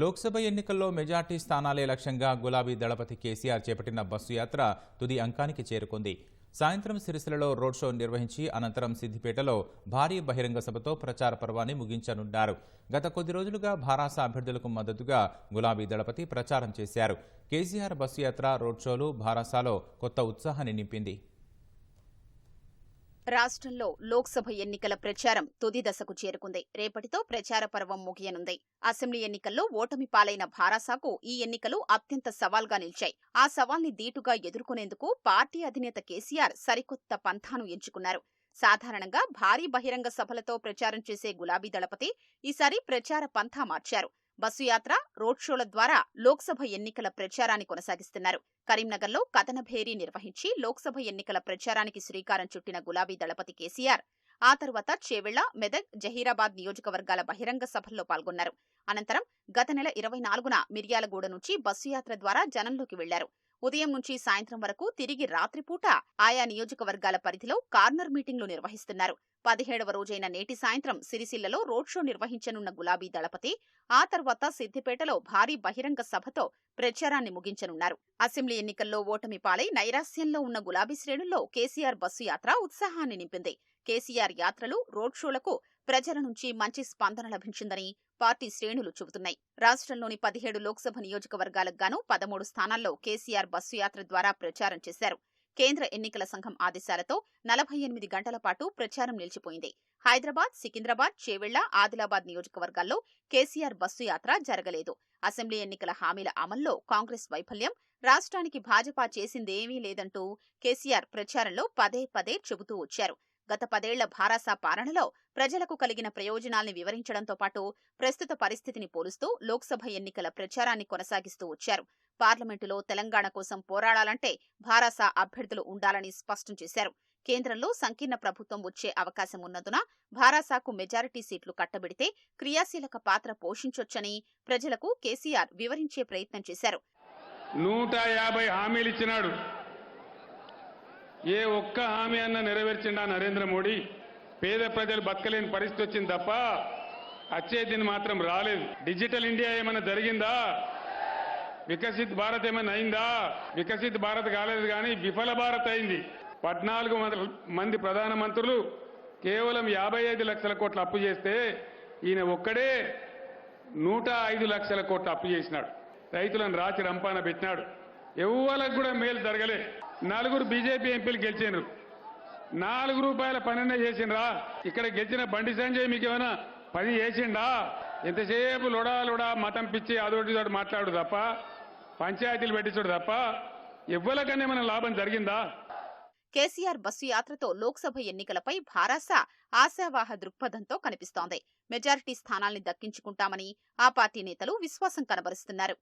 లోక్సభ ఎన్నికల్లో మెజార్టీ స్థానాలే లక్ష్యంగా గులాబీ దళపతి కేసీఆర్ చేపట్టిన బస్సు యాత్ర తుది అంకానికి చేరుకుంది. సాయంత్రం సిరిసిలలో రోడ్ షో నిర్వహించి అనంతరం సిద్దిపేటలో భారీ బహిరంగ సభతో ప్రచార పర్వాన్ని ముగించనున్నారు. గత కొద్ది రోజులుగా భారాస అభ్యర్థులకు మద్దతుగా గులాబీ దళపతి ప్రచారం చేశారు. కేసీఆర్ బస్సు యాత్ర రోడ్ షోలు భారాసాలో కొత్త ఉత్సాహాన్ని నింపింది. రాష్ట్రంలో లోక్సభ ఎన్నికల ప్రచారం తుది దశకు చేరుకుంది. రేపటితో ప్రచార పర్వం ముగియనుంది. అసెంబ్లీ ఎన్నికల్లో ఓటమి పాలైన భారాసాకు ఈ ఎన్నికలు అత్యంత సవాల్గా నిలిచాయి. ఆ సవాల్ని దీటుగా ఎదుర్కొనేందుకు పార్టీ అధినేత కేసీఆర్ సరికొత్త పంథాను ఎంచుకున్నారు. సాధారణంగా భారీ బహిరంగ సభలతో ప్రచారం చేసే గులాబీ దళపతి ఈసారి ప్రచార పంథా మార్చారు. బస్సు యాత్ర రోడ్ షోల ద్వారా లోక్సభ ఎన్నికల ప్రచారాన్ని కొనసాగిస్తున్నారు. కరీంనగర్లో కథన భేరీ నిర్వహించి లోక్సభ ఎన్నికల ప్రచారానికి శ్రీకారం చుట్టిన గులాబీ దళపతి కేసీఆర్ ఆ తర్వాత చేవెళ్ళ మెదక్ జహీరాబాద్ నియోజకవర్గాల బహిరంగ సభల్లో పాల్గొన్నారు. అనంతరం గత నెల ఇరవై నాలుగున మిర్యాలగూడ నుంచి బస్సు యాత్ర ద్వారా జనంలోకి వెళ్ళారు. ఉదయం నుంచి సాయంత్రం వరకు తిరిగి రాత్రిపూట ఆయా నియోజకవర్గాల పరిధిలో కార్నర్ మీటింగ్లు నిర్వహిస్తున్నారు. పదిహేడవ రోజైన నేటి సాయంత్రం సిరిసిల్లలో రోడ్ షో నిర్వహించనున్న గులాబీ దళపతి ఆ తర్వాత సిద్దిపేటలో భారీ బహిరంగ సభతో ప్రచారాన్ని ముగించనున్నారు. అసెంబ్లీ ఎన్నికల్లో ఓటమి పాలై నైరాస్యంలో ఉన్న గులాబీ శ్రేణుల్లో కేసీఆర్ బస్సు యాత్ర ఉత్సాహాన్ని నింపింది. కేసీఆర్ యాత్రలు రోడ్ షోలకు ప్రజల నుంచి మంచి స్పందన లభించిందని పార్టీ శ్రేణులు చెబుతున్నాయి. రాష్ట్రంలోని పదిహేడు లోక్సభ నియోజకవర్గాలకు గాను పదమూడు స్థానాల్లో కేసీఆర్ బస్సు యాత్ర ద్వారా ప్రచారం చేశారు. కేంద్ర ఎన్నికల సంఘం ఆదేశాలతో నలభై ఎనిమిది గంటల పాటు ప్రచారం నిలిచిపోయింది. హైదరాబాద్ సికింద్రాబాద్ చేవెళ్ళ ఆదిలాబాద్ నియోజకవర్గాల్లో కేసీఆర్ బస్సు యాత్ర జరగలేదు. అసెంబ్లీ ఎన్నికల హామీల అమల్లో కాంగ్రెస్ వైఫల్యం రాష్ట్రానికి భాజపా చేసిందేమీ లేదంటూ కేసీఆర్ ప్రచారంలో పదే పదే చెబుతూ వచ్చారు. గత పదేళ్ళ భారాసా పాలనలో ప్రజలకు కలిగిన ప్రయోజనాల్ని వివరించడంతో పాటు ప్రస్తుత పరిస్థితిని పోలుస్తూ లోక్సభ ఎన్నికల ప్రచారాన్ని కొనసాగిస్తూ వచ్చారు. పార్లమెంటులో తెలంగాణ కోసం పోరాడాలంటే భారాసా అభ్యర్థులు ఉండాలని స్పష్టం చేశారు. కేంద్రంలో సంకీర్ణ ప్రభుత్వం వచ్చే అవకాశం ఉన్నందున భారాసాకు మెజారిటీ సీట్లు కట్టబెడితే క్రియాశీలక పాత్ర పోషించొచ్చని ప్రజలకు కేసీఆర్ వివరించే ప్రయత్నం చేశారు. నూట యాభై హామీలు ఇచ్చినాడు ఏ ఒక్క హామీ అన్న నెరవేర్చిండా నరేంద్ర మోడీ? పేద ప్రజలు బతకలేని పరిస్థితి వచ్చింది తప్ప అచ్చేదిని మాత్రం రాలేదు. డిజిటల్ ఇండియా ఏమైనా జరిగిందా? వికసిత్ భారత్ ఏమైనా అయిందా? వికసిత్ భారత్ కాలేదు కానీ విఫల భారత్ అయింది. పద్నాలుగు మంది- మంది ప్రధానమంత్రులు కేవలం యాభై ఐదు లక్షల కోట్ల అప్పు చేస్తే ఈయన ఒక్కడే నూట ఐదు లక్షల కోట్ల అప్పు చేసినాడు. రైతులను రాచి రంపాన పెట్టినాడు. ఎవ్వలకు కూడా మేలు జరగలే. నలుగురు బీజేపీ ఎంపీలు గెలిచారు నాలుగు రూపాయల పనినే చేసిండ్రా. ఇక్కడ గెలిచిన బండి సంజయ్ మీకు ఏమైనా పని చేసిండా? ఎంతసేపు లుడా లొడా మతం పిచ్చి అదోటి ఇదోటి మాట్లాడు తప్ప పంచాయతీలు పెట్టించుడు తప్ప ఎవ్వలకన్నా ఏమైనా లాభం జరిగిందా? కేసీఆర్ బస్సు యాత్రతో లోక్సభ ఎన్నికలపై భారాస ఆశావాహ దృక్పథంతో కనిపిస్తోంది. మెజారిటీ స్థానాల్ని దక్కించుకుంటామని ఆ పార్టీ నేతలు విశ్వాసం కనబరుస్తున్నారు.